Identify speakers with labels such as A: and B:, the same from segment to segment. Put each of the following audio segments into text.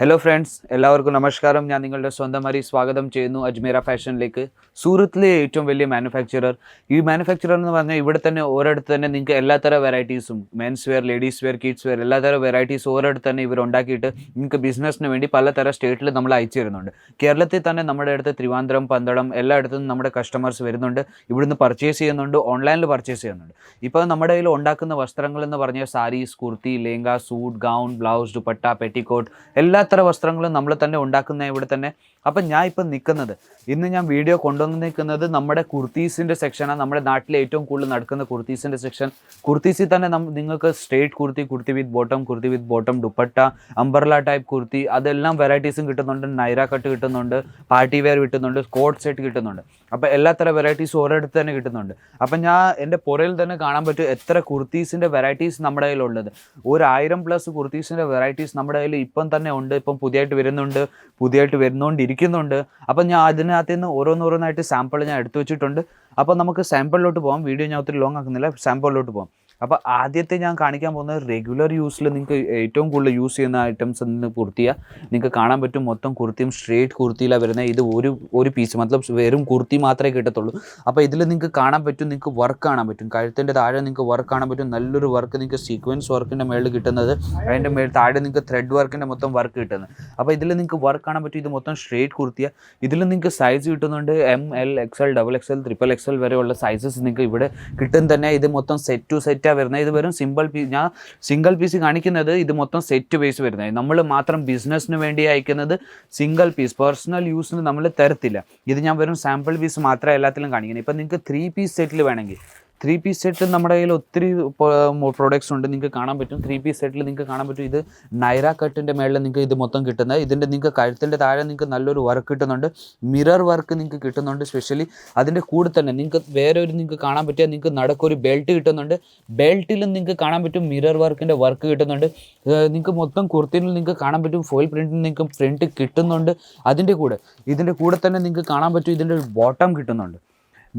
A: Hello friends എല്ലാവർക്കും നമസ്കാരം. ഞാൻ നിങ്ങളുടെ സ്വന്തം ഹരി സ്വാഗതം ചെയ്യുന്നു അജ്മീറ ഫാഷനിലേക്ക്. സൂറത്തിലെ ഏറ്റവും വലിയ മാനുഫാക്ചറർ ഈ മാനുഫാക്ചറർ എന്ന് പറഞ്ഞാൽ ഇവിടെ തന്നെ ഓരോടത്ത് തന്നെ നിങ്ങൾക്ക് എല്ലാത്തരം വെറൈറ്റീസും men's wear ladies wear kids wear എല്ലാത്തരം വെറൈറ്റീസ് ഓരോടത്ത് തന്നെ ഇവർ ഉണ്ടാക്കിയിട്ട് നിങ്ങൾക്ക് ബിസിനസ്സിന് വേണ്ടി പലതരം സ്റ്റേറ്റിൽ നമ്മൾ അയച്ചു തരുന്നുണ്ട്. കേരളത്തിൽ തന്നെ നമ്മുടെ അടുത്ത് തിരുവനന്തപുരം പന്തളം എല്ലായിടത്തും നമ്മുടെ കസ്റ്റമേഴ്സ് വരുന്നുണ്ട്. ഇവിടുന്ന് പർച്ചേസ് ചെയ്യുന്നുണ്ട് ഓൺലൈനിൽ പർച്ചേസ് ചെയ്യുന്നുണ്ട്. ഇപ്പോൾ നമ്മുടെ കയ്യിൽ ഉണ്ടാക്കുന്ന വസ്ത്രങ്ങൾ എന്ന് പറഞ്ഞാൽ saris kurti lehenga suit gown blouse dupatta petticoat എല്ലാത്തരം വസ്ത്രങ്ങളും നമ്മൾ തന്നെ ഉണ്ടാക്കുന്ന ഇവിടെ തന്നെ. അപ്പം ഞാൻ ഇപ്പം നിൽക്കുന്നത് ഇന്ന് ഞാൻ വീഡിയോ കൊണ്ടുവന്ന് നിൽക്കുന്നത് നമ്മുടെ കുർത്തീസിന്റെ സെക്ഷനാണ് നമ്മുടെ നാട്ടിലെ ഏറ്റവും കൂടുതൽ നടക്കുന്ന കുർത്തീസിന്റെ സെക്ഷൻ കുർത്തീസിൽ തന്നെ നിങ്ങൾക്ക് straight kurti kurti with bottom kurti with bottom dupatta umbrella type kurti അതെല്ലാം വെറൈറ്റീസും കിട്ടുന്നുണ്ട്. നൈറ കട്ട് കിട്ടുന്നുണ്ട് പാർട്ടി വെയർ കിട്ടുന്നുണ്ട് സ്കോട്ട് സെറ്റ് കിട്ടുന്നുണ്ട്. അപ്പോൾ എല്ലാത്തരം വെറൈറ്റീസും ഓരോടത്ത് തന്നെ കിട്ടുന്നുണ്ട്. അപ്പം ഞാൻ എന്റെ പുറയിൽ തന്നെ കാണാൻ പറ്റും എത്ര കുർത്തീസിന്റെ വെറൈറ്റീസ് നമ്മുടെ കയ്യിലുള്ളത്. ഒരു പ്ലസ് കുർത്തീസിന്റെ വെറൈറ്റീസ് നമ്മുടെ കയ്യിൽ ഇപ്പം തന്നെ ഉണ്ട്. ഇപ്പം പുതിയതായിട്ട് വരുന്നുണ്ട് പുതിയതായിട്ട് വരുന്നുകൊണ്ടിരിക്കുന്നുണ്ട് അപ്പം ഞാൻ അതിനകത്ത് നിന്ന് ഓരോന്നോരോന്നായിട്ട് സാമ്പിൾ ഞാൻ എടുത്തു വെച്ചിട്ടുണ്ട്. അപ്പോൾ നമുക്ക് സാമ്പിളിലോട്ട് പോകാം വീഡിയോ ഞാൻ ഒത്തിരി ലോങ് ആക്കുന്നില്ല. സാമ്പിളിലോട്ട് പോകാം അപ്പോൾ ആദ്യത്തെ ഞാൻ കാണിക്കാൻ പോകുന്നത് റെഗുലർ യൂസിൽ നിങ്ങൾക്ക് ഏറ്റവും കൂടുതൽ യൂസ് ചെയ്യുന്ന ഐറ്റംസ് എന്ന് കുർത്തിയ. നിങ്ങൾക്ക് കാണാൻ പറ്റും മൊത്തം കുർത്തിയും സ്ട്രേറ്റ് കുർത്തിയിലാണ് വരുന്നത്. ഇത് ഒരു ഒരു പീസ് മതലബ് വെറും കുർത്തി മാത്രമേ കിട്ടത്തുള്ളൂ. അപ്പോൾ ഇതിൽ നിങ്ങൾക്ക് കാണാൻ പറ്റും നിങ്ങൾക്ക് വർക്ക് കാണാൻ പറ്റും. കഴുത്തിന്റെ താഴെ നിങ്ങൾക്ക് വർക്ക് കാണാൻ പറ്റും. നല്ലൊരു വർക്ക് നിങ്ങൾക്ക് സീക്വൻസ് വർക്കിന്റെ മേളിൽ കിട്ടുന്നത്. അതിന്റെ മേൽ താഴെ നിങ്ങൾക്ക് ത്രെഡ് വർക്കിന്റെ മൊത്തം വർക്ക് കിട്ടുന്നത്. അപ്പോൾ ഇതിൽ നിങ്ങൾക്ക് വർക്ക് കാണാൻ പറ്റും. ഇത് മൊത്തം സ്ട്രേറ്റ് കുർത്തിയ. ഇതിൽ നിങ്ങൾക്ക് സൈസ് കിട്ടുന്നുണ്ട് M L X L double X L triple X L വരെയുള്ള സൈസസ് നിങ്ങൾക്ക് ഇവിടെ കിട്ടും തന്നെ. ഇത് മൊത്തം സെറ്റ് ടു സെറ്റാണ് വരുന്നത്. ഇത് വെറും സിമ്പിൾ പീസ് ഞാൻ സിംഗിൾ പീസ് കാണിക്കുന്നത് ഇത് മൊത്തം സെറ്റ് പീസ് വരുന്നത്. നമ്മൾ മാത്രം ബിസിനസ്സിന് വേണ്ടി അയക്കുന്നത് സിംഗിൾ പീസ് പേഴ്സണൽ യൂസിന് നമ്മൾ തരത്തില്ല. ഇത് ഞാൻ വെറും സാമ്പിൾ പീസ് മാത്രമേ എല്ലാത്തിലും കാണിക്കുന്നത് ഇപ്പം നിങ്ങൾക്ക് ത്രീ പീസ് സെറ്റിൽ വേണമെങ്കിൽ ത്രീ പീസ് സെറ്റ് നമ്മുടെ കയ്യിൽ ഒത്തിരി പ്രോഡക്റ്റ്സ് ഉണ്ട്. നിങ്ങൾക്ക് കാണാൻ പറ്റും. ത്രീ പീസ് സെറ്റിൽ നിങ്ങൾക്ക് കാണാൻ പറ്റും. ഇത് നൈറ കട്ടിന്റെ മേളിൽ നിങ്ങൾക്ക് ഇത് മൊത്തം കിട്ടുന്നത്. ഇതിന്റെ നിങ്ങൾക്ക് കഴുത്തിന്റെ താഴെ നിങ്ങൾക്ക് നല്ലൊരു വർക്ക് കിട്ടുന്നുണ്ട്. മിറർ വർക്ക് നിങ്ങൾക്ക് കിട്ടുന്നുണ്ട് സ്പെഷ്യലി അതിന്റെ കൂടെ തന്നെ നിങ്ങൾക്ക് വേറെ ഒരു നിങ്ങൾക്ക് കാണാൻ പറ്റിയ നിങ്ങൾക്ക് നടക്കൊരു ബെൽറ്റ് കിട്ടുന്നുണ്ട്. ബെൽറ്റിലും നിങ്ങൾക്ക് കാണാൻ പറ്റും മിറർ വർക്കിന്റെ വർക്ക് കിട്ടുന്നുണ്ട്. നിങ്ങൾക്ക് മൊത്തം കുർത്തിയിൽ നിങ്ങൾക്ക് കാണാൻ പറ്റും. ഫോയിൽ പ്രിന്റിൽ നിങ്ങൾക്ക് പ്രിന്റ് കിട്ടുന്നുണ്ട്. അതിന്റെ കൂടെ ഇതിന്റെ കൂടെ തന്നെ നിങ്ങൾക്ക് കാണാൻ പറ്റും. ഇതിന്റെ ബോട്ടം കിട്ടുന്നുണ്ട്.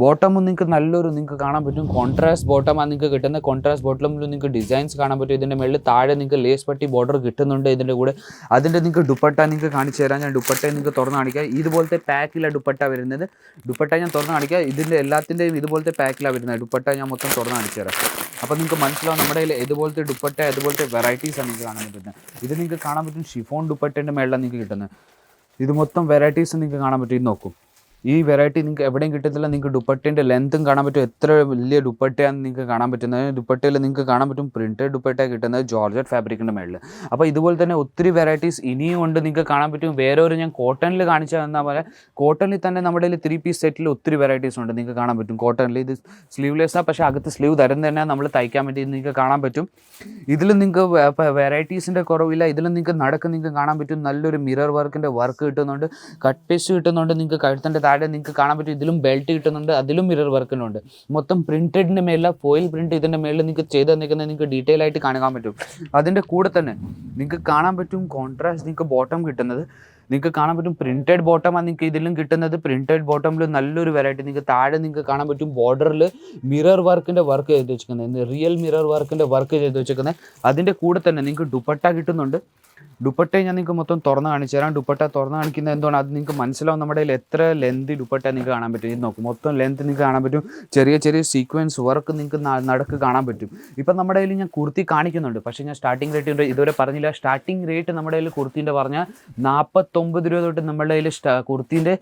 A: ബോട്ടമും നിങ്ങൾക്ക് നല്ലൊരു നിങ്ങൾക്ക് കാണാൻ പറ്റും. കോൺട്രാസ്റ്റ് ബോട്ടമാണ് നിങ്ങൾക്ക് കിട്ടുന്നത്. കോൺട്രാസ്റ്റ് ബോട്ടമിൽ നിങ്ങൾക്ക് ഡിസൈൻസ് കാണാൻ പറ്റും. ഇതിന്റെ മേളിൽ താഴെ നിങ്ങൾക്ക് ലേസ് പട്ടി ബോർഡർ കിട്ടുന്നുണ്ട് ഇതിന്റെ കൂടെ. അതിന്റെ നിങ്ങൾക്ക് ദുപ്പട്ട നിങ്ങൾക്ക് കാണിച്ചു തരാം. ഞാൻ ദുപ്പട്ട നിങ്ങൾക്ക് തുറന്ന് കാണിക്കാം. ഇതുപോലത്തെ പാക്കിലാണ് ദുപ്പട്ട വരുന്നത്. ദുപ്പട്ട ഞാൻ തുറന്ന് കാണിക്കാം. ഇതിന്റെ എല്ലാത്തിന്റെയും ഇതുപോലത്തെ പാക്കിലാണ് വരുന്നത്. ദുപ്പട്ട ഞാൻ മൊത്തം തുറന്ന് കാണിച്ചു തരാം. അപ്പോൾ നിങ്ങൾക്ക് മനസ്സിലാവും നമ്മുടെ കയ്യിൽ ഇതുപോലത്തെ ദുപ്പട്ട ഇതുപോലത്തെ വെറൈറ്റീസാണ് നിങ്ങൾക്ക് കാണാൻ പറ്റുന്നത്. ഇത് നിങ്ങൾക്ക് കാണാൻ പറ്റും ഷിഫോൺ ദുപ്പട്ടേന്റെ മേളിലാണ് നിങ്ങൾക്ക് കിട്ടുന്നത്. ഇത് മൊത്തം വെറൈറ്റീസ് നിങ്ങൾക്ക് കാണാൻ പറ്റും. ഇത് നോക്കും. ഈ വെറൈറ്റി നിങ്ങൾക്ക് എവിടെയും കിട്ടത്തില്ല നിങ്ങൾക്ക് ദുപ്പട്ടേന്റെ ലെങ്ത്തും കാണാൻ പറ്റും. എത്ര വലിയ ദുപ്പട്ടയാണ് നിങ്ങൾക്ക് കാണാൻ പറ്റുന്നത്. ദുപ്പട്ടയിൽ നിങ്ങൾക്ക് കാണാൻ പറ്റും പ്രിന്റഡ് ദുപ്പട്ട കിട്ടുന്നത് ജോർജറ്റ് ഫാബ്രിക്കിന്റെ മേളിൽ അപ്പോൾ ഇതുപോലെ തന്നെ ഒത്തിരി വെറൈറ്റീസ് ഇനിയും ഉണ്ട് നിങ്ങൾക്ക് കാണാൻ പറ്റും. വേറെ ഒരു ഞാൻ കോട്ടണിൽ കാണിച്ചു തന്ന പോലെ കോട്ടണിൽ തന്നെ നമ്മുടെ ത്രീ പീസ് സെറ്റിൽ ഒത്തിരി വെറൈറ്റീസ് ഉണ്ട് നിങ്ങൾക്ക് കാണാൻ പറ്റും. കോട്ടണിൽ ഇത് സ്ലീവ്ലെസ്സാണ് പക്ഷേ അകത്ത് സ്ലീവ് തരം തന്നെ നമ്മൾ തയ്ക്കാൻ വേണ്ടി നിങ്ങൾക്ക് കാണാൻ പറ്റും. ഇതിൽ നിങ്ങൾക്ക് വെറൈറ്റീസിന്റെ കുറവില്ല. ഇതിൽ നിങ്ങൾക്ക് നടക്ക് നിങ്ങൾക്ക് കാണാൻ പറ്റും. നല്ലൊരു മിറർ വർക്കിന്റെ വർക്ക് കിട്ടുന്നുണ്ട്. കട്ട് പീസ് കിട്ടുന്നുണ്ട് നിങ്ങൾക്ക് കഴുത്തിന്റെ താഴെ നിങ്ങൾക്ക് കാണാൻ പറ്റും. ഇതിലും ബെൽറ്റ് കിട്ടുന്നുണ്ട്. അതിലും മിറർ വർക്കിനുണ്ട് മൊത്തം പ്രിന്റഡിന്റെ മേലെ ഫോയിൽ പ്രിന്റ് ഇതിന്റെ മേളിൽ നിങ്ങൾക്ക് ചെയ്ത് തന്നിരിക്കുന്നത് നിങ്ങൾക്ക് ഡീറ്റെയിൽ ആയിട്ട് കാണാൻ പറ്റും. അതിന്റെ കൂടെ തന്നെ നിങ്ങൾക്ക് കാണാൻ പറ്റും കോൺട്രാസ്റ്റ് നിങ്ങൾക്ക് ബോട്ടം കിട്ടുന്നത്. നിങ്ങൾക്ക് കാണാൻ പറ്റും പ്രിന്റഡ് ബോട്ടമാണ് നിങ്ങൾക്ക് ഇതിലും കിട്ടുന്നത്. പ്രിന്റഡ് ബോട്ടമിൽ നല്ലൊരു വെറൈറ്റി നിങ്ങൾക്ക് താഴെ നിങ്ങൾക്ക് കാണാൻ പറ്റും ബോർഡറിൽ മിറർ വർക്കിന്റെ വർക്ക് ചെയ്ത് വെച്ചിരിക്കുന്നത്. റിയൽ മിറർ വർക്കിന്റെ വർക്ക് ചെയ്ത് വെച്ചിരിക്കുന്നത്. അതിന്റെ കൂടെ തന്നെ നിങ്ങൾക്ക് ദുപ്പട്ട കിട്ടുന്നുണ്ട്. ദുപ്പട്ട ഞാൻ നിങ്ങൾക്ക് മൊത്തം തുറന്ന് കാണിച്ചു തരാം. ദുപ്പട്ട തുറന്ന് കാണിക്കുന്നത് എന്തുകൊണ്ട് അത് നിങ്ങൾക്ക് മനസ്സിലാവും നമ്മുടെ കയ്യിൽ എത്ര ലെന്ത് ദുപ്പട്ട നിങ്ങൾക്ക് കാണാൻ പറ്റും. ഇത് നോക്കും മൊത്തം ലെന്ത് നിങ്ങൾക്ക് കാണാൻ പറ്റും. ചെറിയ ചെറിയ സീക്വൻസ് വർക്ക് നിങ്ങൾക്ക് നടക്ക് കാണാൻ പറ്റും. ഇപ്പം നമ്മുടെ കയ്യിൽ ഞാൻ കുർത്തി കാണിക്കുന്നുണ്ട്. പക്ഷേ ഞാൻ സ്റ്റാർട്ടിംഗ് റേറ്റ് ഇതുവരെ പറഞ്ഞില്ല. സ്റ്റാർട്ടിംഗ് റേറ്റ് നമ്മുടെ കയ്യിൽ കുർത്തീന്റെ പറഞ്ഞാൽ നാൽപ്പത്തൊമ്പത് രൂപ തൊട്ട് നമ്മുടെ കയ്യിൽ കുർത്തീന്റെ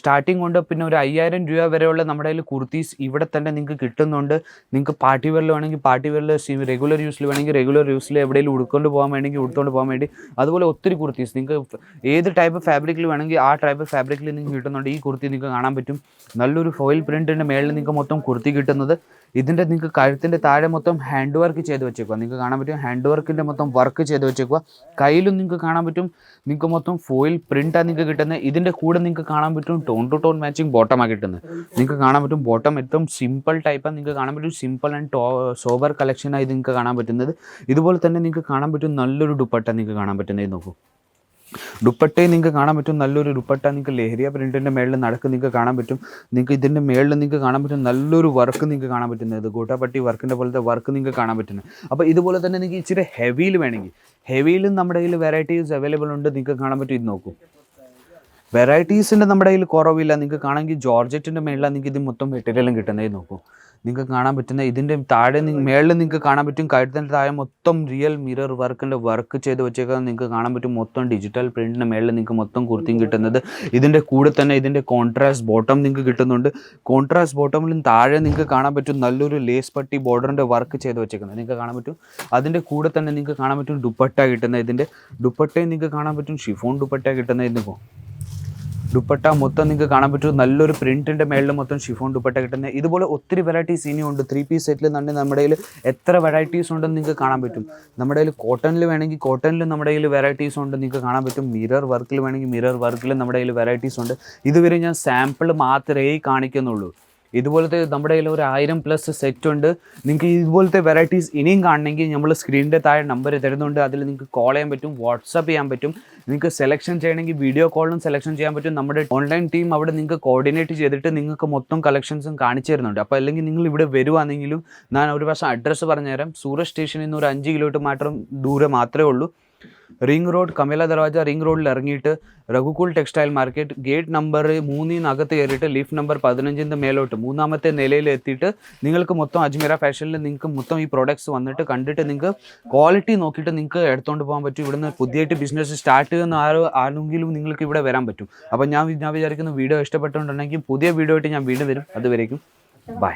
A: സ്റ്റാർട്ടിംഗ് കൊണ്ട് പിന്നെ ഒരു അയ്യായിരം രൂപ വരെയുള്ള നമ്മുടെ കയ്യിൽ കുർത്തീസ് ഇവിടെ തന്നെ നിങ്ങൾക്ക് കിട്ടുന്നുണ്ട്. നിങ്ങൾക്ക് പാർട്ടി വെയറിൽ വേണമെങ്കിൽ പാർട്ടി വെയറിൽ റെഗുലർ യൂസിൽ വേണമെങ്കിൽ റെഗുലർ യൂസിൽ എവിടെയെങ്കിലും ഉടുക്കൊണ്ട് പോകാൻ വേണമെങ്കിൽ ഉടുത്തുകൊണ്ട് പോകാൻ വേണ്ടി അതുപോലെ ഒത്തിരി കുർത്തീസ്. നിങ്ങൾക്ക് ഏത് ടൈപ്പ് ഫാബ്രിക്കിൽ വേണമെങ്കിൽ ആ ടൈപ്പ് ഫാബ്രിക്കിൽ നിങ്ങൾക്ക് കിട്ടുന്നുണ്ട്. ഈ കുർത്തി നിങ്ങൾക്ക് കാണാൻ പറ്റും. നല്ലൊരു ഫോയിൽ പ്രിന്റിന്റെ മേളിൽ നിങ്ങൾക്ക് മൊത്തം കുർത്തി കിട്ടുന്നത്. ഇതിന്റെ നിങ്ങൾക്ക് കഴുത്തിന്റെ താഴെ മൊത്തം ഹാൻഡ് വർക്ക് ചെയ്ത് വെച്ചേക്കുക. നിങ്ങൾക്ക് കാണാൻ പറ്റും ഹാൻഡ് വർക്കിന്റെ മൊത്തം വർക്ക് ചെയ്ത് വെച്ചേക്കുക. കയ്യിലും നിങ്ങൾക്ക് കാണാൻ പറ്റും. നിങ്ങൾക്ക് മൊത്തം ഫോയിൽ പ്രിന്റാണ് നിങ്ങൾക്ക് കിട്ടുന്നത്. ഇതിന്റെ കൂടെ നിങ്ങൾക്ക് കാണാൻ പറ്റും ടോൺ ടു ടോൺ മാച്ചിങ് ബോട്ടമാണ് കിട്ടുന്നത്. നിങ്ങൾക്ക് കാണാൻ പറ്റും ബോട്ടം ഏറ്റവും സിമ്പിൾ ടൈപ്പാണ് നിങ്ങൾക്ക് കാണാൻ പറ്റും. സിമ്പിൾ ആൻഡ് ടോ സോബർ കളക്ഷനായി നിങ്ങൾക്ക് കാണാൻ പറ്റുന്നത്. ഇതുപോലെ തന്നെ നിങ്ങൾക്ക് കാണാൻ പറ്റും നല്ലൊരു ദുപ്പട്ട നിങ്ങൾക്ക് കാണാൻ പറ്റുന്നത് നോക്കൂ. ദുപ്പട്ടയെ നിങ്ങൾക്ക് കാണാൻ പറ്റും. നല്ലൊരു ദുപ്പട്ട നിങ്ങൾക്ക് ലഹരിയ പ്രിന്റിന്റെ മേളിൽ നടക്ക് നിങ്ങൾക്ക് കാണാൻ പറ്റും. നിങ്ങൾക്ക് ഇതിന്റെ മേളിൽ നിങ്ങൾക്ക് കാണാൻ പറ്റും. നല്ലൊരു വർക്ക് നിങ്ങൾക്ക് കാണാൻ പറ്റുന്നത്. ഗോട്ടാപ്പട്ടി വർക്കിന്റെ പോലത്തെ വർക്ക് നിങ്ങൾക്ക് കാണാൻ പറ്റുന്നത്. അപ്പോൾ ഇതുപോലെ തന്നെ നിങ്ങൾക്ക് ഇച്ചിരി ഹെവിയിൽ വേണമെങ്കിൽ. ഹെവിയിലും നമ്മുടെ കയ്യിൽ വെറൈറ്റീസ് അവൈലബിൾ ഉണ്ട്. നിങ്ങൾക്ക് കാണാൻ പറ്റും. ഇത് നോക്കൂ. വെറൈറ്റീസിന്റെ നമ്മുടെ കയ്യിൽ കുറവില്ല. നിങ്ങൾക്ക് കാണാമെങ്കിൽ ജോർജറ്റിന്റെ മേളിലാണ് നിങ്ങൾക്ക് ഇത് മൊത്തം മെറ്റീരിയലും കിട്ടുന്നത്. നോക്കൂ. നിങ്ങൾക്ക് കാണാൻ പറ്റുന്ന ഇതിന്റെ താഴെ മേളിൽ നിങ്ങൾക്ക് കാണാൻ പറ്റും കഴുത്തിന്റെ താഴെ മൊത്തം റിയൽ മിറർ വർക്കിന്റെ വർക്ക് ചെയ്ത് വെച്ചേക്കാൻ നിങ്ങൾക്ക് കാണാൻ പറ്റും. മൊത്തം ഡിജിറ്റൽ പ്രിന്റിന്റെ മേളിൽ നിങ്ങൾക്ക് മൊത്തം കുർത്തിയും കിട്ടുന്നത്. ഇതിന്റെ കൂടെ തന്നെ ഇതിന്റെ കോൺട്രാസ്റ്റ് ബോട്ടം നിങ്ങൾക്ക് കിട്ടുന്നുണ്ട്. കോൺട്രാസ്റ്റ് ബോട്ടമിലും താഴെ നിങ്ങൾക്ക് കാണാൻ പറ്റും നല്ലൊരു ലേസ് പട്ടി ബോർഡറിന്റെ വർക്ക് ചെയ്ത് വെച്ചേക്കുന്നത്. നിങ്ങൾക്ക് കാണാൻ പറ്റും. അതിന്റെ കൂടെ തന്നെ നിങ്ങൾക്ക് കാണാൻ പറ്റും ദുപ്പട്ട കിട്ടുന്ന ഇതിന്റെ ദുപ്പട്ടയും നിങ്ങൾക്ക് കാണാൻ പറ്റും ഷിഫോൺ ദുപ്പട്ട കിട്ടുന്ന ഇതിന് പോ ദുപ്പട്ട മൊത്തം നിങ്ങൾക്ക് കാണാൻ പറ്റും. നല്ലൊരു പ്രിന്റിന്റെ മേളിൽ മൊത്തം ഷിഫോൺ ദുപ്പട്ട കിട്ടുന്നത് ഇതുപോലെ ഒത്തിരി വെറൈറ്റീസ് ഇനിയും ഉണ്ട് ത്രീ പീസ് സെറ്റിൽ തന്നെ നമ്മുടെ കയ്യിൽ എത്ര വെറൈറ്റീസ് ഉണ്ടെന്ന് നിങ്ങൾക്ക് കാണാൻ പറ്റും. നമ്മുടെ കയ്യിൽ കോട്ടണിൽ വേണമെങ്കിൽ കോട്ടണിൽ നമ്മുടെ കയ്യിൽ വെറൈറ്റീസ് ഉണ്ട് നിങ്ങൾക്ക് കാണാൻ പറ്റും. മിറർ വർക്കിൽ വേണമെങ്കിൽ മിറർ വർക്കിൽ നമ്മുടെ കയ്യിൽ വെറൈറ്റീസ് ഉണ്ട്. ഇതുവരെ ഞാൻ സാമ്പിൾ മാത്രമേ കാണിക്കുന്നുള്ളൂ. ഇതുപോലത്തെ നമ്മുടെ കയ്യിൽ ഒരു ആയിരം പ്ലസ് സെറ്റ് ഉണ്ട്. നിങ്ങൾക്ക് ഇതുപോലത്തെ വെറൈറ്റീസ് ഇനിയും കാണണമെങ്കിൽ നമ്മൾ സ്ക്രീനിന്റെ താഴെ നമ്പർ തരുന്നുണ്ട്. അതിൽ നിങ്ങൾക്ക് കോൾ ചെയ്യാൻ പറ്റും വാട്സപ്പ് ചെയ്യാൻ പറ്റും. നിങ്ങൾക്ക് സെലക്ഷൻ ചെയ്യണമെങ്കിൽ വീഡിയോ കോളിലും സെലക്ഷൻ ചെയ്യാൻ പറ്റും. നമ്മുടെ ഓൺലൈൻ ടീം അവിടെ നിങ്ങൾക്ക് കോർഡിനേറ്റ് ചെയ്തിട്ട് നിങ്ങൾക്ക് മൊത്തം കളക്ഷൻസും കാണിച്ചു തരുന്നുണ്ട്. അപ്പോൾ അല്ലെങ്കിൽ നിങ്ങൾ ഇവിടെ വരുവാണെങ്കിലും ഞാൻ ഒരു പ്രാവശ്യം അഡ്രസ്സ് പറഞ്ഞുതരാം. സൂറത്ത് സ്റ്റേഷനിൽ നിന്ന് ഒരു അഞ്ച് കിലോമീറ്റർ മാത്രം ദൂരെ മാത്രമേ ഉള്ളൂ. Ring road Kamela Darwaja ring റോഡിൽ ഇറങ്ങിയിട്ട് Raghukul textile market gate number മൂന്നിനകത്ത് കയറിയിട്ട് ലീഫ് നമ്പർ പതിനഞ്ചിന്റെ മേലോട്ട് മൂന്നാമത്തെ നിലയിൽ എത്തിയിട്ട് നിങ്ങൾക്ക് മൊത്തം അജ്മീര ഫാഷനിൽ നിങ്ങൾക്ക് മൊത്തം ഈ പ്രോഡക്ട്സ് വന്നിട്ട് കണ്ടിട്ട് നിങ്ങൾക്ക് ക്വാളിറ്റി നോക്കിയിട്ട് നിങ്ങൾക്ക് എടുത്തുകൊണ്ട് പോകാൻ പറ്റും. ഇവിടുന്ന് പുതിയായിട്ട് ബിസിനസ് സ്റ്റാർട്ട് ചെയ്യുന്ന ആരോ ആരെങ്കിലും നിങ്ങൾക്ക് ഇവിടെ വരാൻ പറ്റും. അപ്പോൾ ഞാൻ ഞാൻ വിചാരിക്കുന്ന വീഡിയോ ഇഷ്ടപ്പെട്ടുകൊണ്ടുണ്ടെങ്കിൽ പുതിയ വീഡിയോ ആയിട്ട് ഞാൻ വീണ്ടും വരും. അതുവരേക്കും. ബൈ